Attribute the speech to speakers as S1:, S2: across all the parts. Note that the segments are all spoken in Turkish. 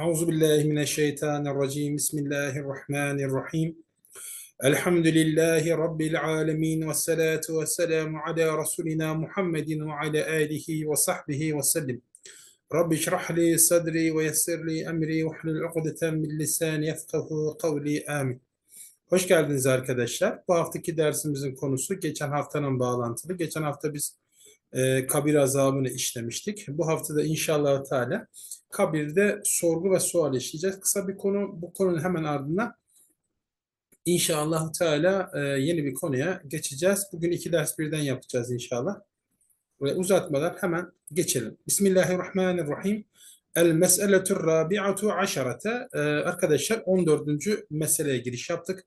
S1: أعوذ بالله من الشيطان الرجيم بسم الله الرحمن الرحيم الحمد لله رب العالمين والصلاة والسلام على رسولنا محمد وعلى آله وصحبه وسلم رب اشرح لي صدري ويسر لي أمري واحلل عقدة من لساني يفقه قولي آمين Hoş geldiniz arkadaşlar. Bu haftaki dersimizin konusu geçen haftanın bağlantılı. Geçen hafta biz e, kabir azabını işlemiştik. Bu haftada inşallah Teala kabirde sorgu ve sual işleyeceğiz. Kısa bir konu, bu konunun hemen ardından inşallah Teala e, yeni bir konuya geçeceğiz. Bugün iki ders birden yapacağız inşallah. Ve uzatmadan hemen geçelim. Bismillahirrahmanirrahim. El meseletur rabi'atu aşarete. Ee, arkadaşlar 14. meseleye giriş yaptık.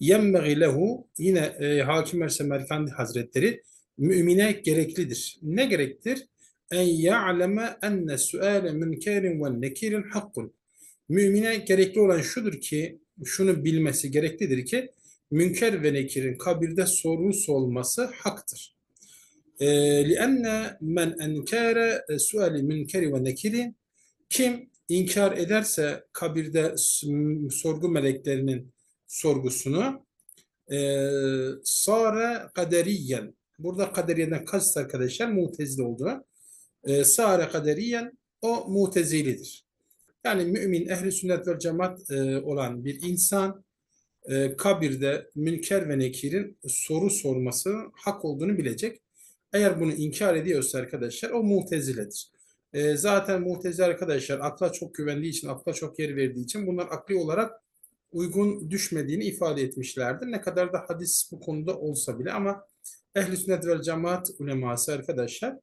S1: Yemmeği lehu yine e, Hakim Ersem Erkandi Hazretleri mümine gereklidir. Ne gerektir? En ya'leme enne suale münkerin ve nekirin hakkun. Mümine gerekli olan şudur ki, şunu bilmesi gereklidir ki, münker ve nekirin kabirde sorusu olması haktır. لِأَنَّ مَنْ اَنْكَارَ سُؤَالِ münkeri ve nekiri kim inkar ederse kabirde sorgu meleklerinin sorgusunu e, sara kaderiyen burada kaderiyeden kast arkadaşlar mutezili olduğu e, sara kaderiyen o mutezilidir. Yani mümin ehli sünnet ve cemaat e, olan bir insan e, kabirde münker ve nekirin soru sorması hak olduğunu bilecek. Eğer bunu inkar ediyorsa arkadaşlar o muteziledir. E, zaten mutezile arkadaşlar akla çok güvendiği için, akla çok yer verdiği için bunlar akli olarak uygun düşmediğini ifade etmişlerdir. Ne kadar da hadis bu konuda olsa bile ama ehl-i sünnet vel cemaat uleması arkadaşlar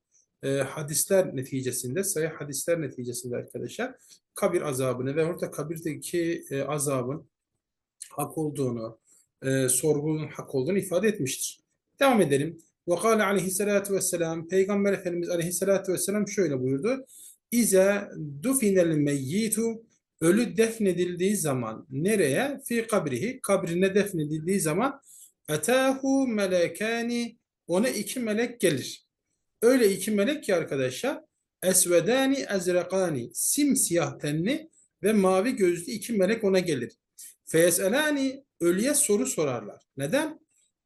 S1: e, hadisler neticesinde, sayı hadisler neticesinde arkadaşlar kabir azabını ve orada kabirdeki e, azabın hak olduğunu, e, sorgunun hak olduğunu ifade etmiştir. Devam edelim. Ve kâle aleyhissalâtu vesselam Peygamber Efendimiz aleyhissalâtu vesselam şöyle buyurdu. İze dufinel meyyitu ölü defnedildiği zaman nereye? Fi kabrihi kabrine defnedildiği zaman etahu melekani ona iki melek gelir. Öyle iki melek ki arkadaşlar esvedani ezrekani simsiyah tenli ve mavi gözlü iki melek ona gelir. Feyeselani ölüye soru sorarlar. Neden?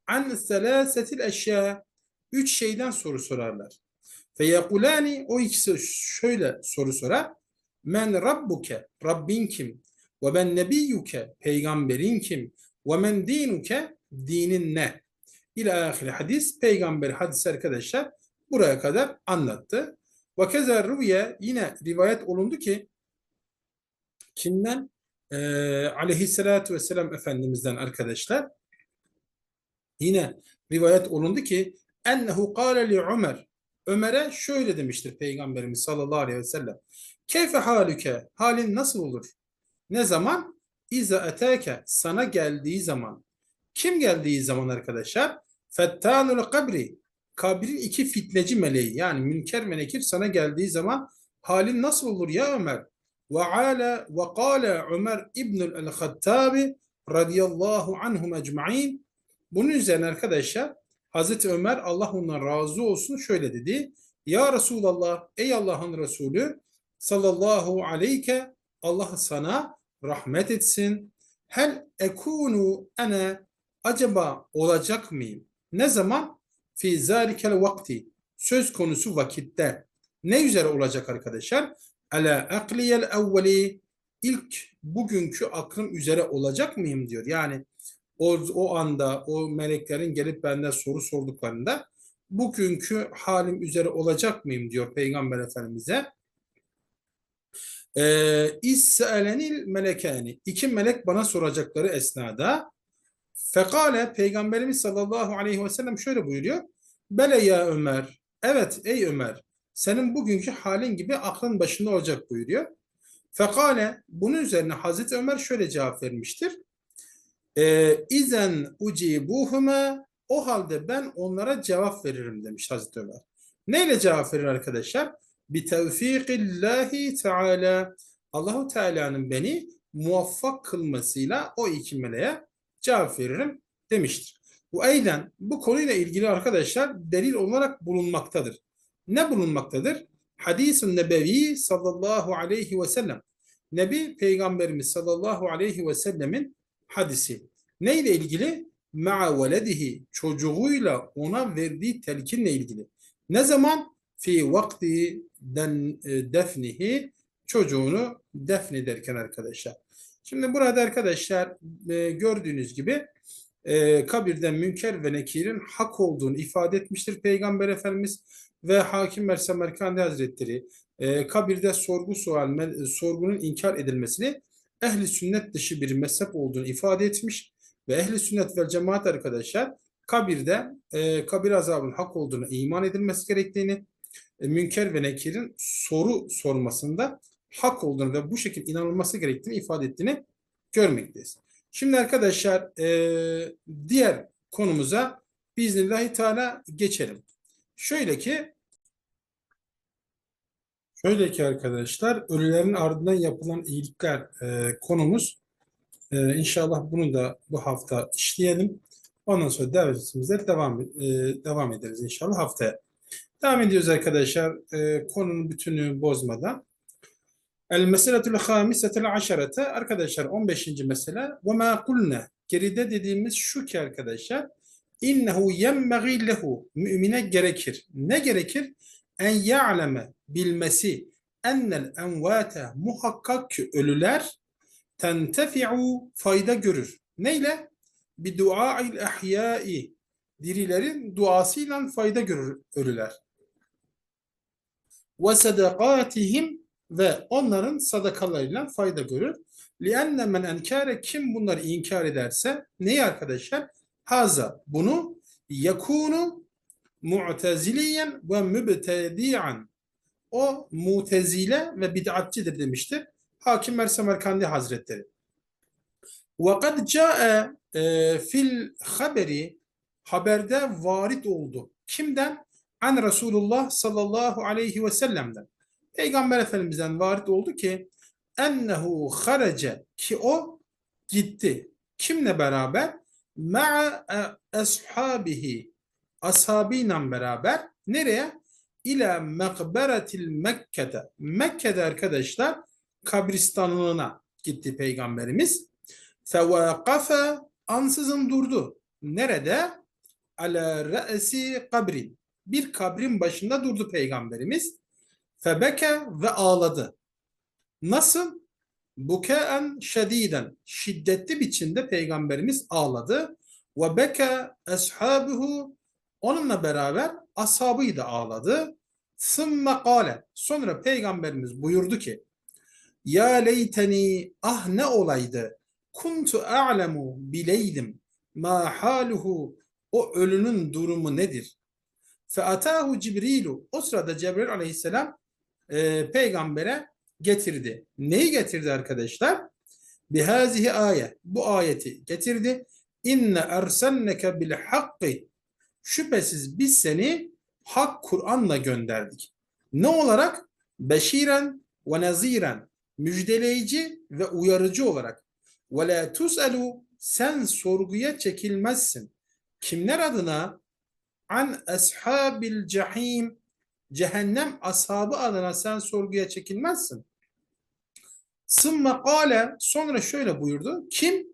S1: An selasetil eşya üç şeyden soru sorarlar. Feyekulani o ikisi şöyle soru sorar. Men rabbuke Rabbin kim? Ve ben nebiyyuke peygamberin kim? Ve men dinuke dinin ne? İlâ ahir hadis peygamber hadis arkadaşlar buraya kadar anlattı. Ve kezer rüye yine rivayet olundu ki kimden? Ee, aleyhissalatü vesselam Efendimiz'den arkadaşlar yine rivayet olundu ki ennehu kâle li Ömer Ömer'e şöyle demiştir Peygamberimiz sallallahu aleyhi ve sellem. Keyfe halüke halin nasıl olur? Ne zaman? İza eteke sana geldiği zaman. Kim geldiği zaman arkadaşlar? Fettanul kabri kabrin iki fitneci meleği yani münker ve nekir sana geldiği zaman halin nasıl olur ya Ömer? Ve ala ve kâle Ömer İbnül el-Hattabi radıyallahu anhum ecma'in bunun üzerine arkadaşlar Hazreti Ömer Allah ondan razı olsun şöyle dedi. Ya Resulallah ey Allah'ın Resulü sallallahu aleyke Allah sana rahmet etsin. Hel ekunu ene acaba olacak mıyım? Ne zaman? Fi zalikel vakti. Söz konusu vakitte. Ne üzere olacak arkadaşlar? Ala akliyel evveli. İlk bugünkü aklım üzere olacak mıyım diyor. Yani o, o anda o meleklerin gelip benden soru sorduklarında bugünkü halim üzere olacak mıyım diyor Peygamber Efendimiz'e. Ee, İsselenil melekani. İki melek bana soracakları esnada Fekale Peygamberimiz sallallahu aleyhi ve sellem şöyle buyuruyor. Bele ya Ömer. Evet ey Ömer. Senin bugünkü halin gibi aklın başında olacak buyuruyor. Fekale bunun üzerine Hazreti Ömer şöyle cevap vermiştir. Ee, İzen ucibuhuma o halde ben onlara cevap veririm demiş Hazreti Ömer. Neyle cevap verir arkadaşlar? Bi tevfikillahi teala Allahu Teala'nın beni muvaffak kılmasıyla o iki meleğe cevap veririm demiştir. Bu eylen bu konuyla ilgili arkadaşlar delil olarak bulunmaktadır. Ne bulunmaktadır? Hadis-i Nebevi sallallahu aleyhi ve sellem. Nebi Peygamberimiz sallallahu aleyhi ve sellemin hadisi. Neyle ilgili? Ma'a veledihi çocuğuyla ona verdiği telkinle ilgili. Ne zaman? Fi vakti e, defnihi çocuğunu defnederken arkadaşlar. Şimdi burada arkadaşlar e, gördüğünüz gibi e, kabirden münker ve nekirin hak olduğunu ifade etmiştir Peygamber Efendimiz ve Hakim Mersemerkandi Hazretleri e, kabirde sorgu sual, sorgunun inkar edilmesini ehli sünnet dışı bir mezhep olduğunu ifade etmiş ve ehli sünnet ve cemaat arkadaşlar kabirde e, kabir azabının hak olduğunu iman edilmesi gerektiğini e, münker ve nekirin soru sormasında hak olduğunu ve bu şekilde inanılması gerektiğini ifade ettiğini görmekteyiz. Şimdi arkadaşlar e, diğer konumuza biiznillahü teala geçelim. Şöyle ki şöyle ki arkadaşlar ölülerin ardından yapılan iyilikler e, konumuz. E, inşallah bunu da bu hafta işleyelim. Ondan sonra dersimizde devam e, devam ederiz inşallah haftaya. Devam ediyoruz arkadaşlar e, konunun bütünlüğünü bozmadan. El meseletül hamisetel aşerete arkadaşlar 15. mesele ve ma kulne geride dediğimiz şu ki arkadaşlar innehu yemmegi lehu mümine gerekir. Ne gerekir? En ya'leme bilmesi ennel envate muhakkak ki ölüler tentefi'u fayda görür. Neyle? Bi dua'il ehyai dirilerin duasıyla fayda görür ölüler. Ve sadakatihim ve onların sadakalarıyla fayda görür. لِأَنَّ مَنْ اَنْكَارَ Kim bunları inkar ederse neyi arkadaşlar? Haza bunu yakunu mu'teziliyen ve mübtedi'an o mutezile ve bid'atçidir demiştir. Hakim Mersemerkandi Hazretleri. وَقَدْ جَاءَ fil haberi haberde varit oldu. Kimden? An Resulullah sallallahu aleyhi ve sellem'den. Peygamber Efendimiz'den varit oldu ki ennehu harace ki o gitti. Kimle beraber? Ma'a ashabihi ashabıyla beraber nereye? İla mekberetil Mekke'de. Mekke'de arkadaşlar kabristanlığına gitti Peygamberimiz. Fevakafe ansızın durdu. Nerede? Ala re'si kabrin. Bir kabrin başında durdu Peygamberimiz. Febeke ve ağladı. Nasıl? Bukaen şediden. Şiddetli biçimde peygamberimiz ağladı. Ve beke ashabuhu onunla beraber ashabı da ağladı. Sımme kale. Sonra peygamberimiz buyurdu ki Ya leyteni ah ne olaydı kuntu a'lemu bileydim ma haluhu o ölünün durumu nedir? Fe atahu Cibrilu o sırada Cebrail aleyhisselam e, peygambere getirdi. Neyi getirdi arkadaşlar? Bihazihi ayet. Bu ayeti getirdi. İnne ersenneke bil hakkı. Şüphesiz biz seni hak Kur'an'la gönderdik. Ne olarak? Beşiren ve naziren. Müjdeleyici ve uyarıcı olarak. Ve la tus'elu sen sorguya çekilmezsin. Kimler adına? An ashabil cahim cehennem ashabı adına sen sorguya çekilmezsin. Sımme kâle sonra şöyle buyurdu. Kim?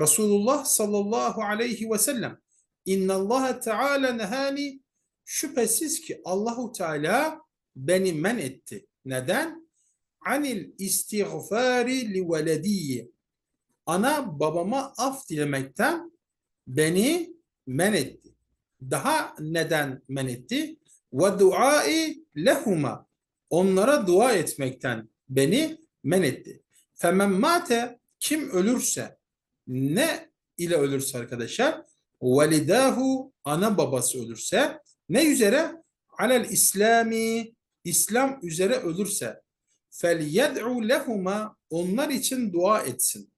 S1: Resulullah sallallahu aleyhi ve sellem. İnna Allah Teala nehani şüphesiz ki Allahu Teala beni men etti. Neden? Anil istiğfari li velediyye. Ana babama af dilemekten beni men etti. Daha neden men etti? Ve duai lehuma. Onlara dua etmekten beni men etti. Femen mate kim ölürse ne ile ölürse arkadaşlar velidahu ana babası ölürse ne üzere? Alel İslami İslam üzere ölürse. Fel yed'u lehuma onlar için dua etsin.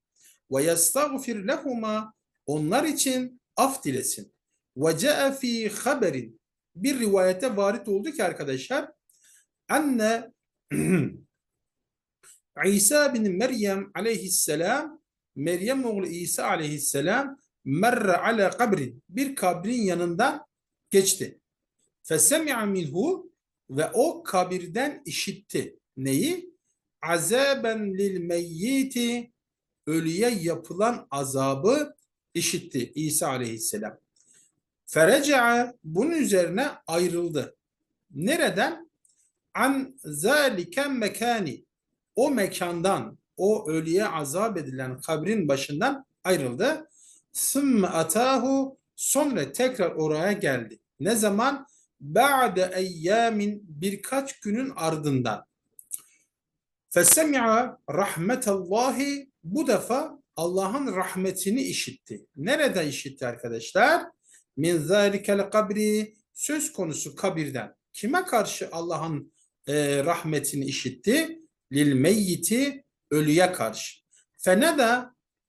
S1: Ve yestagfir lehuma onlar için af dilesin. Ve ce'e fi haberin bir rivayete varit oldu ki arkadaşlar anne İsa bin Meryem aleyhisselam Meryem oğlu İsa aleyhisselam merre ala kabrin bir kabrin yanından geçti. Fesemi'a minhu ve o kabirden işitti. Neyi? azaben lil meyyiti ölüye yapılan azabı işitti İsa aleyhisselam. Ferece'a bunun üzerine ayrıldı. Nereden? An zalike mekani. O mekandan, o ölüye azap edilen kabrin başından ayrıldı. Sümme atahu sonra tekrar oraya geldi. Ne zaman? Ba'de eyyamin birkaç günün ardından. Fesemi'a rahmetallahi bu defa Allah'ın rahmetini işitti. Nerede işitti arkadaşlar? Min zalikel kabri söz konusu kabirden. Kime karşı Allah'ın e, rahmetini işitti? Lil meyyiti ölüye karşı. Fenede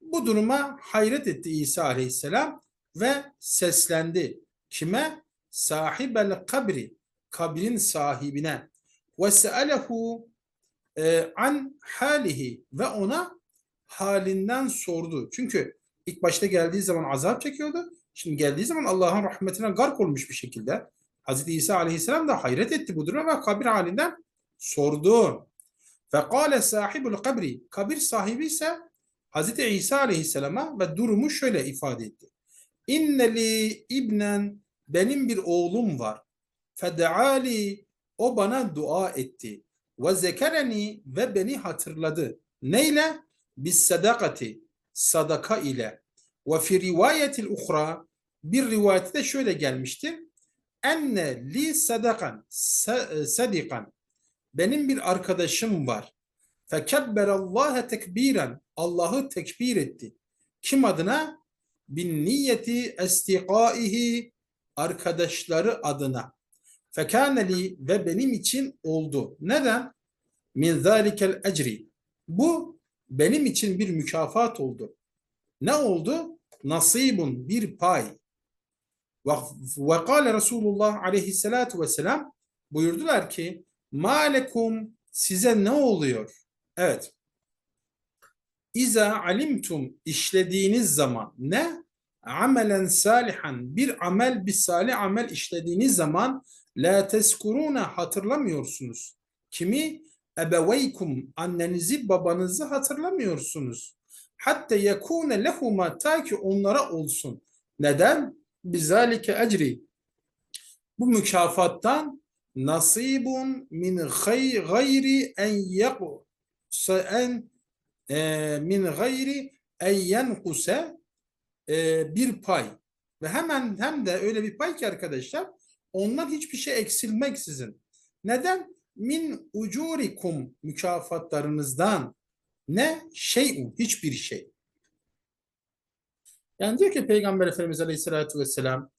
S1: bu duruma hayret etti İsa aleyhisselam ve seslendi. Kime? Sahibel kabri. Kabrin sahibine. Ve sealehu e, an halihi ve ona halinden sordu. Çünkü ilk başta geldiği zaman azap çekiyordu. Şimdi geldiği zaman Allah'ın rahmetine gark olmuş bir şekilde. Hazreti İsa aleyhisselam da hayret etti bu duruma ve kabir halinden sordu. Fekale sahibul kabri. Kabir sahibi ise Hazreti İsa aleyhisselama ve durumu şöyle ifade etti. İnneli ibnen benim bir oğlum var. Fedeali o bana dua etti. Ve zekereni ve beni hatırladı. Neyle? Bis sadakati sadaka ile. Ve fi rivayetil uhra bir rivayette de şöyle gelmiştir. Enne li sadakan sadikan benim bir arkadaşım var. Fekebberallâhe tekbiren Allah'ı tekbir etti. Kim adına? Bin niyeti estikaihi arkadaşları adına. Fekaneli ve benim için oldu. Neden? Min zalikel ecri. Bu benim için bir mükafat oldu. Ne oldu? Nasibun bir pay. Ve, ve kâle Resulullah aleyhissalatu vesselam buyurdular ki Malekum size ne oluyor? Evet. İza alimtum işlediğiniz zaman ne? Amelen salihan bir amel bir salih amel işlediğiniz zaman la teskuruna hatırlamıyorsunuz. Kimi? Ebeveykum annenizi babanızı hatırlamıyorsunuz. Hatta yekune lehuma ta ki onlara olsun. Neden? Bizalike ecri. Bu mükafattan nasibun min gayri en yaku en e, min gayri en yenkuse e, bir pay ve hemen hem de öyle bir pay ki arkadaşlar ondan hiçbir şey eksilmeksizin. Neden? Min ucurikum mükafatlarınızdan ne? Şeyun hiçbir şey. Yani diyor ki Peygamber Efendimiz Aleyhisselatü Vesselam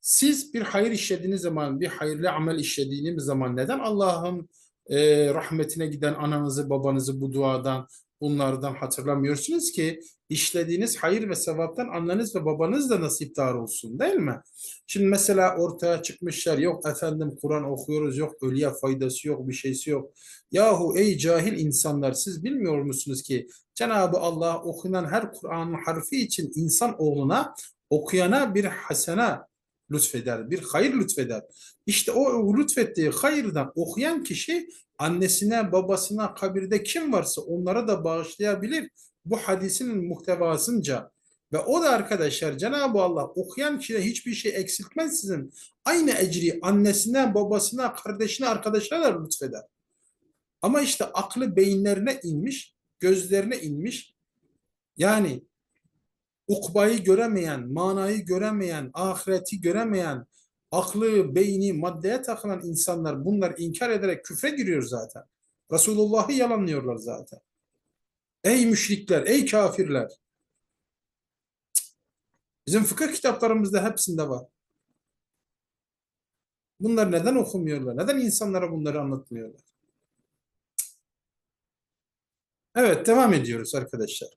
S1: siz bir hayır işlediğiniz zaman, bir hayırlı amel işlediğiniz zaman neden Allah'ın e, rahmetine giden ananızı, babanızı bu duadan, bunlardan hatırlamıyorsunuz ki işlediğiniz hayır ve sevaptan anneniz ve babanız da nasipdar olsun değil mi? Şimdi mesela ortaya çıkmışlar yok efendim Kur'an okuyoruz yok ölüye faydası yok bir şeysi yok. Yahu ey cahil insanlar siz bilmiyor musunuz ki Cenab-ı Allah okunan her Kur'an'ın harfi için insan oğluna okuyana bir hasena lütfeder, bir hayır lütfeder. İşte o lütfettiği hayırdan okuyan kişi annesine, babasına, kabirde kim varsa onlara da bağışlayabilir. Bu hadisinin muhtevasınca. Ve o da arkadaşlar Cenab-ı Allah okuyan kişiye hiçbir şey eksiltmez sizin. Aynı ecri annesine, babasına, kardeşine, arkadaşına da lütfeder. Ama işte aklı beyinlerine inmiş, gözlerine inmiş. Yani ukbayı göremeyen, manayı göremeyen, ahireti göremeyen, aklı, beyni, maddeye takılan insanlar bunlar inkar ederek küfre giriyor zaten. Resulullah'ı yalanlıyorlar zaten. Ey müşrikler, ey kafirler. Bizim fıkıh kitaplarımızda hepsinde var. Bunlar neden okumuyorlar? Neden insanlara bunları anlatmıyorlar? Evet, devam ediyoruz arkadaşlar.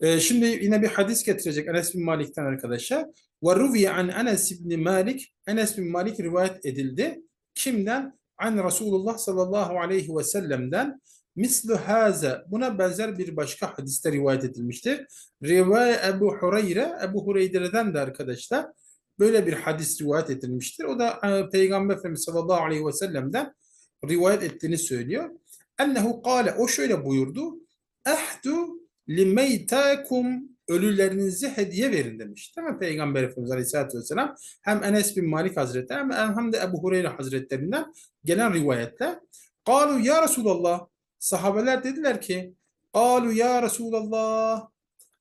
S1: Ee, şimdi yine bir hadis getirecek Enes bin Malik'ten. Ve ruviye an Enes bin Malik. Enes bin Malik rivayet edildi. Kimden? An Resulullah sallallahu aleyhi ve sellem'den. Mislu haza. Buna benzer bir başka hadiste rivayet edilmiştir. Rivaye Ebu Hureyre. Ebu Hureyre'den de arkadaşlar böyle bir hadis rivayet edilmiştir. O da e, Peygamber Efendimiz sallallahu aleyhi ve sellem'den rivayet ettiğini söylüyor. Ennehu kâle o şöyle buyurdu. Ehdu limeytakum ölülerinizi hediye verin demiş. Değil mi Peygamber Efendimiz Aleyhisselatü Vesselam hem Enes bin Malik Hazretleri hem, hem de Ebu Hureyre Hazretlerinden gelen rivayette Kalu ya Resulallah sahabeler dediler ki Kalu ya Resulallah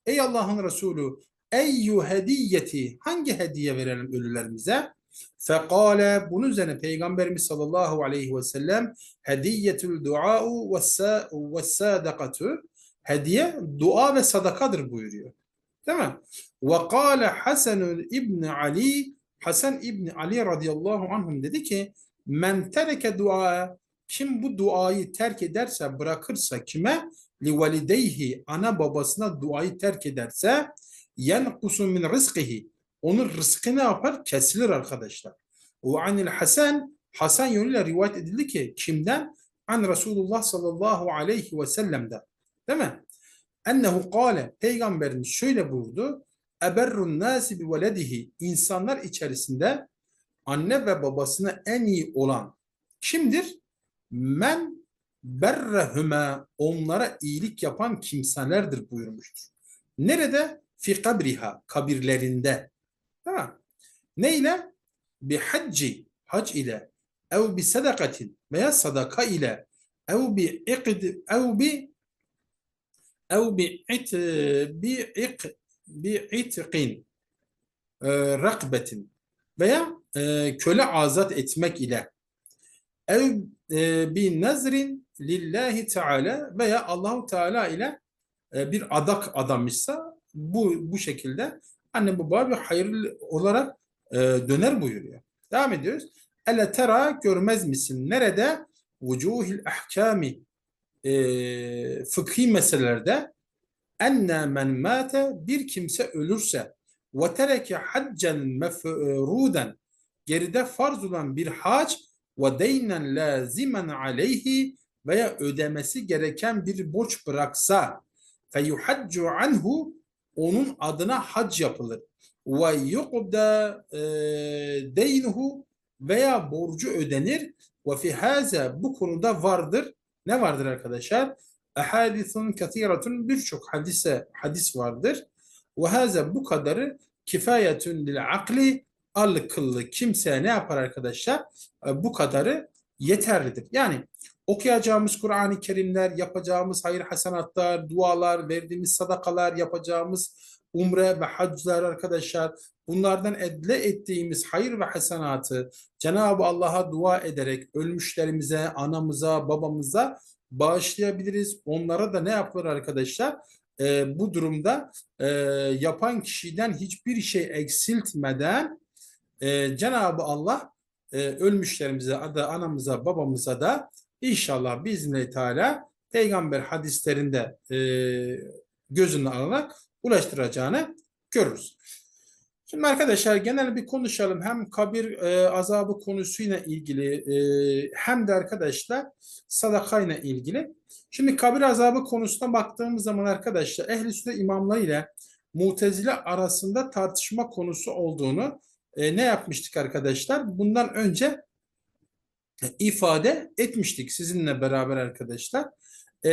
S1: Ey Allah'ın Resulü Eyyü hediyeti hangi hediye verelim ölülerimize? Fekale bunun üzerine Peygamberimiz sallallahu aleyhi ve sellem hediyetül dua'u ve sadakatu hediye dua ve sadakadır buyuruyor. Değil mi? Ve kâle Hasan ibn Ali Hasan ibn Ali radıyallahu anhum dedi ki men tereke dua kim bu duayı terk ederse bırakırsa kime li valideyhi ana babasına duayı terk ederse yenkusu min rizkihi onun rızkı ne yapar? Kesilir arkadaşlar. Ve anil Hasan Hasan yönüyle rivayet edildi ki kimden? An Resulullah sallallahu aleyhi ve sellem'den. Değil mi? Ennehu kâle peygamberimiz şöyle buyurdu. Eberrun nasi bi veledihi insanlar içerisinde anne ve babasına en iyi olan kimdir? Men berrehüme onlara iyilik yapan kimselerdir buyurmuştur. Nerede? Fi kabriha kabirlerinde. Ha. Ne ile? Bi hacci hac ile ev bi sadakatin veya sadaka ile ev bi iqd ev bi ev bi it bi iq bi itqin e, rakbetin veya e, köle azat etmek ile ev e, bi nazrin lillahi teala veya Allahu Teala ile e, bir adak adamışsa bu bu şekilde anne baba bir hayırlı olarak e, döner buyuruyor. Devam ediyoruz. Ele tera görmez misin? Nerede? Vucuhil ahkami e, fıkhi meselelerde enne men mate bir kimse ölürse ve tereke haccen mefruden geride farz olan bir hac ve deynen lazimen aleyhi veya ödemesi gereken bir borç bıraksa feyuhaccu anhu onun adına hac yapılır. Ve yuqda e, deynuhu veya borcu ödenir. Ve fi haza bu konuda vardır. Ne vardır arkadaşlar? Ahadithun kathiratun birçok hadise hadis vardır. Ve haza bu kadarı kifayetun lil akli akıllı kimse ne yapar arkadaşlar? E, bu kadarı yeterlidir. Yani okuyacağımız Kur'an-ı Kerimler, yapacağımız hayır hasenatlar, dualar, verdiğimiz sadakalar, yapacağımız umre ve haclar arkadaşlar bunlardan edle ettiğimiz hayır ve hasenatı Cenab-ı Allah'a dua ederek ölmüşlerimize, anamıza, babamıza bağışlayabiliriz. Onlara da ne yapılır arkadaşlar? Ee, bu durumda e, yapan kişiden hiçbir şey eksiltmeden e, Cenab-ı Allah e, ölmüşlerimize, da anamıza, babamıza da İnşallah biiznillahü teala peygamber hadislerinde e, gözünü alarak ulaştıracağını görürüz. Şimdi arkadaşlar genel bir konuşalım. Hem kabir e, azabı konusuyla ilgili e, hem de arkadaşlar sadakayla ilgili. Şimdi kabir azabı konusuna baktığımız zaman arkadaşlar ehli sünnet imamları ile mutezile arasında tartışma konusu olduğunu e, ne yapmıştık arkadaşlar? Bundan önce ifade etmiştik sizinle beraber arkadaşlar. Ee,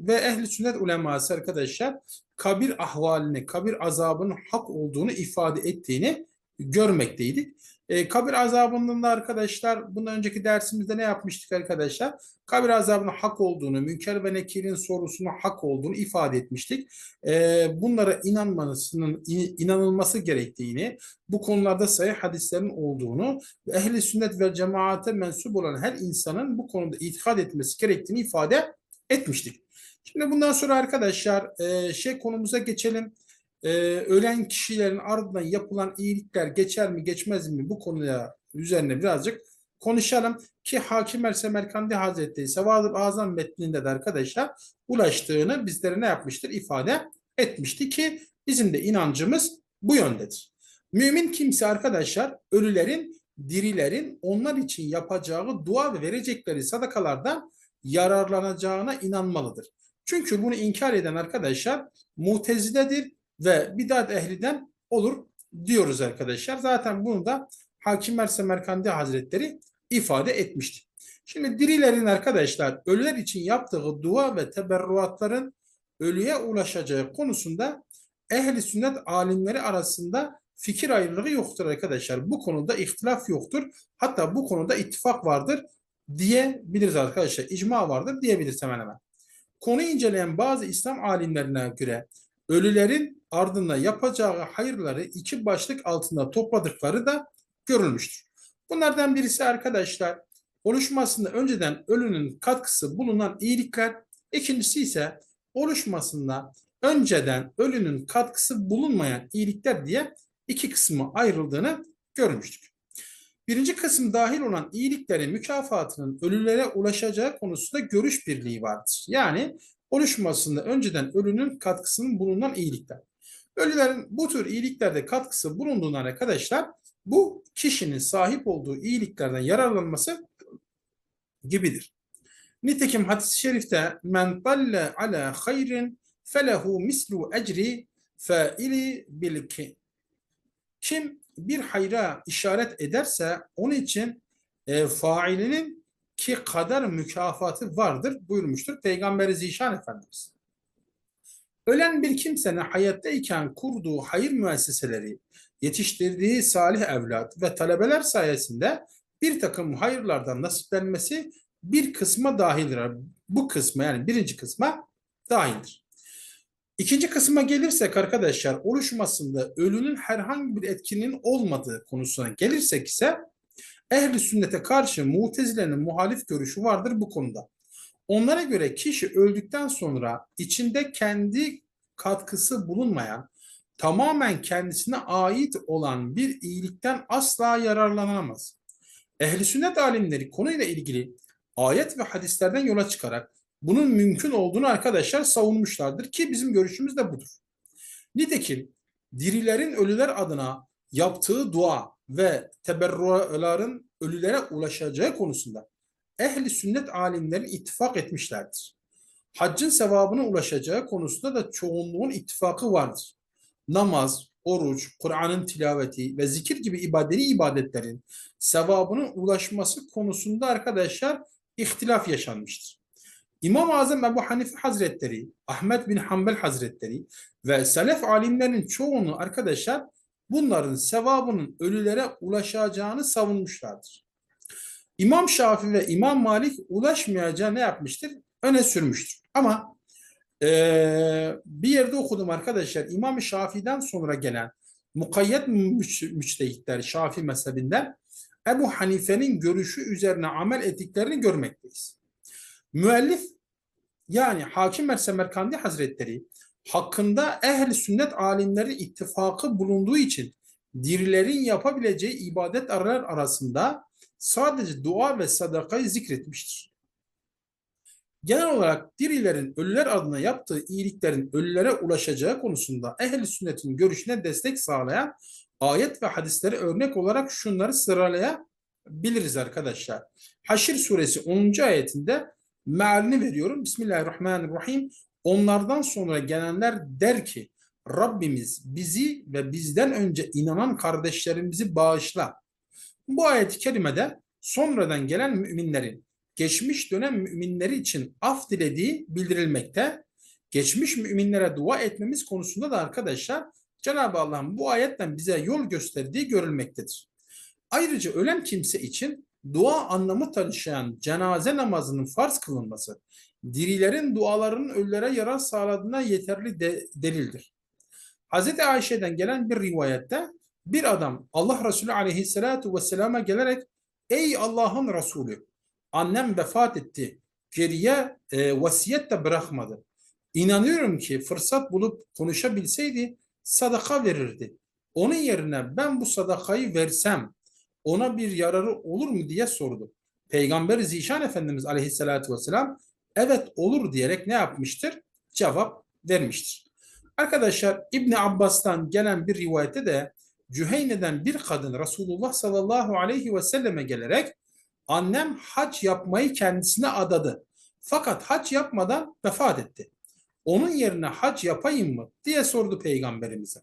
S1: ve ehli sünnet uleması arkadaşlar kabir ahvalini, kabir azabının hak olduğunu ifade ettiğini görmekteydik. E, kabir azabının da arkadaşlar bundan önceki dersimizde ne yapmıştık arkadaşlar? Kabir azabının hak olduğunu, Münker ve Nekir'in sorusunun hak olduğunu ifade etmiştik. E, bunlara inanmasının inanılması gerektiğini, bu konularda sayı hadislerin olduğunu ehli sünnet ve cemaate mensup olan her insanın bu konuda itikad etmesi gerektiğini ifade etmiştik. Şimdi bundan sonra arkadaşlar e, şey konumuza geçelim e, ölen kişilerin ardından yapılan iyilikler geçer mi geçmez mi bu konuya üzerine birazcık konuşalım ki Hakim Er Semerkandi Hazretleri Sevadır Azam metninde de arkadaşlar ulaştığını bizlere ne yapmıştır ifade etmişti ki bizim de inancımız bu yöndedir. Mümin kimse arkadaşlar ölülerin, dirilerin onlar için yapacağı dua ve verecekleri sadakalardan yararlanacağına inanmalıdır. Çünkü bunu inkar eden arkadaşlar muteziledir ve bidat ehliden olur diyoruz arkadaşlar. Zaten bunu da Hakim Merse Merkandi Hazretleri ifade etmişti. Şimdi dirilerin arkadaşlar ölüler için yaptığı dua ve teberruatların ölüye ulaşacağı konusunda ehli sünnet alimleri arasında fikir ayrılığı yoktur arkadaşlar. Bu konuda ihtilaf yoktur. Hatta bu konuda ittifak vardır diyebiliriz arkadaşlar. İcma vardır diyebiliriz hemen hemen. Konuyu inceleyen bazı İslam alimlerine göre ölülerin ardında yapacağı hayırları iki başlık altında topladıkları da görülmüştür. Bunlardan birisi arkadaşlar oluşmasında önceden ölünün katkısı bulunan iyilikler, ikincisi ise oluşmasında önceden ölünün katkısı bulunmayan iyilikler diye iki kısmı ayrıldığını görmüştük. Birinci kısım dahil olan iyiliklerin mükafatının ölülere ulaşacağı konusunda görüş birliği vardır. Yani oluşmasında önceden ölünün katkısının bulunan iyilikler. Ölülerin bu tür iyiliklerde katkısı bulunduğunda arkadaşlar bu kişinin sahip olduğu iyiliklerden yararlanması gibidir. Nitekim hadis-i şerifte men dalle ala hayrin felehu mislu ecri faili bil kim bir hayra işaret ederse onun için e, failinin ki kadar mükafatı vardır buyurmuştur Peygamber Zişan Efendimiz. Ölen bir kimsenin hayattayken kurduğu hayır müesseseleri, yetiştirdiği salih evlat ve talebeler sayesinde bir takım hayırlardan nasiplenmesi bir kısma dahildir. Bu kısma yani birinci kısma dahildir. İkinci kısma gelirsek arkadaşlar oluşmasında ölünün herhangi bir etkinin olmadığı konusuna gelirsek ise ehli sünnete karşı mutezilerin muhalif görüşü vardır bu konuda. Onlara göre kişi öldükten sonra içinde kendi katkısı bulunmayan, tamamen kendisine ait olan bir iyilikten asla yararlanamaz. Ehli sünnet alimleri konuyla ilgili ayet ve hadislerden yola çıkarak bunun mümkün olduğunu arkadaşlar savunmuşlardır ki bizim görüşümüz de budur. Nitekim dirilerin ölüler adına yaptığı dua ve teberruların ölülere ulaşacağı konusunda ehli sünnet alimleri ittifak etmişlerdir. Haccın sevabına ulaşacağı konusunda da çoğunluğun ittifakı vardır. Namaz, oruç, Kur'an'ın tilaveti ve zikir gibi ibadeli ibadetlerin sevabının ulaşması konusunda arkadaşlar ihtilaf yaşanmıştır. İmam-ı Azam Ebu Hanife Hazretleri, Ahmet bin Hanbel Hazretleri ve Selef alimlerinin çoğunu arkadaşlar bunların sevabının ölülere ulaşacağını savunmuşlardır. İmam Şafii ve İmam Malik ulaşmayacağı ne yapmıştır? Öne sürmüştür. Ama e, bir yerde okudum arkadaşlar İmam Şafii'den sonra gelen mukayyet müç, müçtehitler Şafii mezhebinden Ebu Hanife'nin görüşü üzerine amel ettiklerini görmekteyiz. Müellif yani Hakim Mersemerkandi Hazretleri hakkında ehli sünnet alimleri ittifakı bulunduğu için dirilerin yapabileceği ibadet aralar arasında sadece dua ve sadakayı zikretmiştir. Genel olarak dirilerin ölüler adına yaptığı iyiliklerin ölülere ulaşacağı konusunda ehli sünnetin görüşüne destek sağlayan ayet ve hadisleri örnek olarak şunları sıralayabiliriz arkadaşlar. Haşr suresi 10. ayetinde mealini veriyorum. Bismillahirrahmanirrahim. Onlardan sonra gelenler der ki Rabbimiz bizi ve bizden önce inanan kardeşlerimizi bağışla. Bu ayet-i kerimede sonradan gelen müminlerin geçmiş dönem müminleri için af dilediği bildirilmekte. Geçmiş müminlere dua etmemiz konusunda da arkadaşlar Cenab-ı Allah'ın bu ayetten bize yol gösterdiği görülmektedir. Ayrıca ölen kimse için dua anlamı taşıyan cenaze namazının farz kılınması, dirilerin dualarının ölülere yarar sağladığına yeterli de, delildir. Hz. Ayşe'den gelen bir rivayette bir adam Allah Resulü aleyhissalatu vesselama gelerek ey Allah'ın Resulü annem vefat etti geriye e, vasiyet de bırakmadı. İnanıyorum ki fırsat bulup konuşabilseydi sadaka verirdi. Onun yerine ben bu sadakayı versem ona bir yararı olur mu diye sordu. Peygamber Zişan Efendimiz aleyhissalatü vesselam evet olur diyerek ne yapmıştır? Cevap vermiştir. Arkadaşlar İbni Abbas'tan gelen bir rivayette de Cüheyne'den bir kadın Resulullah sallallahu aleyhi ve selleme gelerek annem hac yapmayı kendisine adadı. Fakat hac yapmadan vefat etti. Onun yerine hac yapayım mı diye sordu peygamberimize.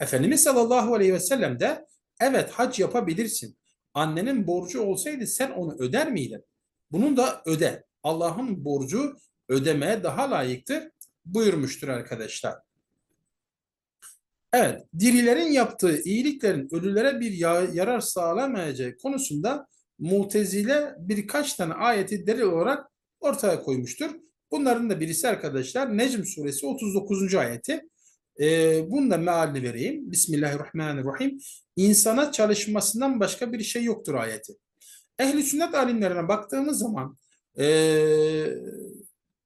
S1: Efendimiz sallallahu aleyhi ve sellem de evet hac yapabilirsin. Annenin borcu olsaydı sen onu öder miydin? Bunun da öde. Allah'ın borcu ödemeye daha layıktır buyurmuştur arkadaşlar. Evet, dirilerin yaptığı iyiliklerin ölülere bir yarar sağlamayacağı konusunda Mutezile birkaç tane ayeti delil olarak ortaya koymuştur. Bunların da birisi arkadaşlar Necm suresi 39. ayeti. Ee, bunun da mealini vereyim. Bismillahirrahmanirrahim. İnsana çalışmasından başka bir şey yoktur ayeti. Ehli sünnet alimlerine baktığımız zaman ee,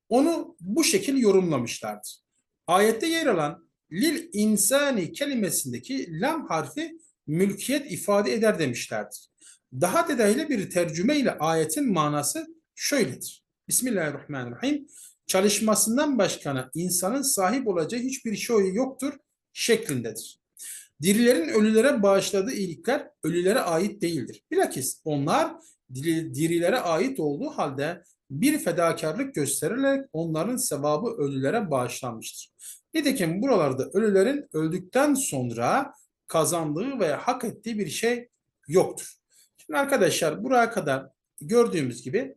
S1: onu bu şekil yorumlamışlardır. Ayette yer alan lil insani kelimesindeki lam harfi mülkiyet ifade eder demişlerdir. Daha detaylı bir tercüme ile ayetin manası şöyledir. Bismillahirrahmanirrahim. Çalışmasından başkana insanın sahip olacağı hiçbir şey yoktur şeklindedir. Dirilerin ölülere bağışladığı iyilikler ölülere ait değildir. Bilakis onlar dirilere ait olduğu halde bir fedakarlık gösterilerek onların sevabı ölülere bağışlanmıştır. Nitekim buralarda ölülerin öldükten sonra kazandığı ve hak ettiği bir şey yoktur. Şimdi arkadaşlar buraya kadar gördüğümüz gibi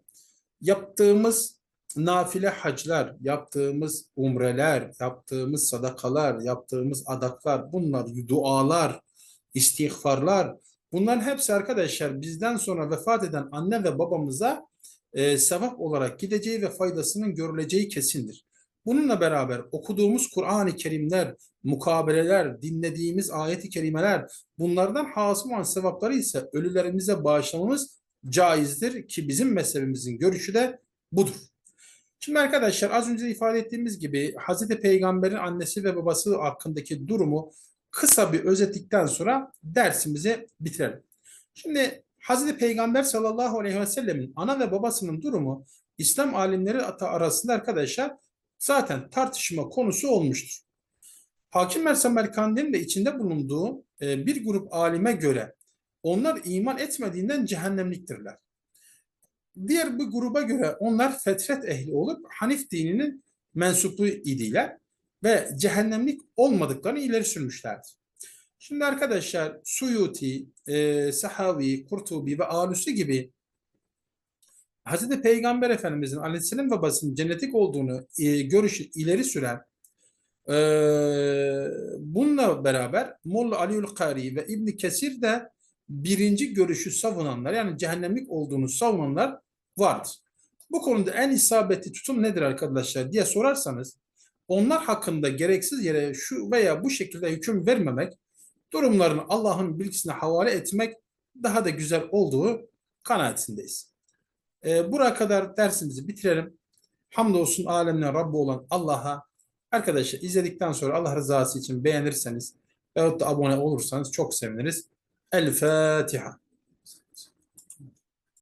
S1: yaptığımız nafile haclar, yaptığımız umreler, yaptığımız sadakalar, yaptığımız adaklar, bunlar dualar, istiğfarlar, bunların hepsi arkadaşlar bizden sonra vefat eden anne ve babamıza e, sevap olarak gideceği ve faydasının görüleceği kesindir. Bununla beraber okuduğumuz Kur'an-ı Kerimler, mukabeleler, dinlediğimiz ayet-i kerimeler, bunlardan hasıl olan sevapları ise ölülerimize bağışlamamız caizdir ki bizim mezhebimizin görüşü de budur. Şimdi arkadaşlar az önce ifade ettiğimiz gibi Hazreti Peygamber'in annesi ve babası hakkındaki durumu kısa bir özetlikten sonra dersimizi bitirelim. Şimdi Hazreti Peygamber sallallahu aleyhi ve sellemin ana ve babasının durumu İslam alimleri arasında arkadaşlar zaten tartışma konusu olmuştur. Hakim Mersamerkandi'nin de içinde bulunduğu e, bir grup alime göre onlar iman etmediğinden cehennemliktirler. Diğer bir gruba göre onlar fetret ehli olup Hanif dininin mensupu idiler ve cehennemlik olmadıklarını ileri sürmüşlerdir. Şimdi arkadaşlar Suyuti, e, Sahavi, Kurtubi ve Alusi gibi Hz. Peygamber Efendimizin aleyhisselam babasının cennetik olduğunu e, görüşü ileri süren e, bununla beraber Molla Aliül Kari ve İbni Kesir de birinci görüşü savunanlar yani cehennemlik olduğunu savunanlar vardır. Bu konuda en isabetli tutum nedir arkadaşlar diye sorarsanız onlar hakkında gereksiz yere şu veya bu şekilde hüküm vermemek, durumlarını Allah'ın bilgisine havale etmek daha da güzel olduğu kanaatindeyiz. E, buraya kadar dersimizi bitirelim. Hamdolsun alemine Rabbi olan Allah'a. Arkadaşlar izledikten sonra Allah rızası için beğenirseniz veyahut da abone olursanız çok seviniriz. El Fatiha.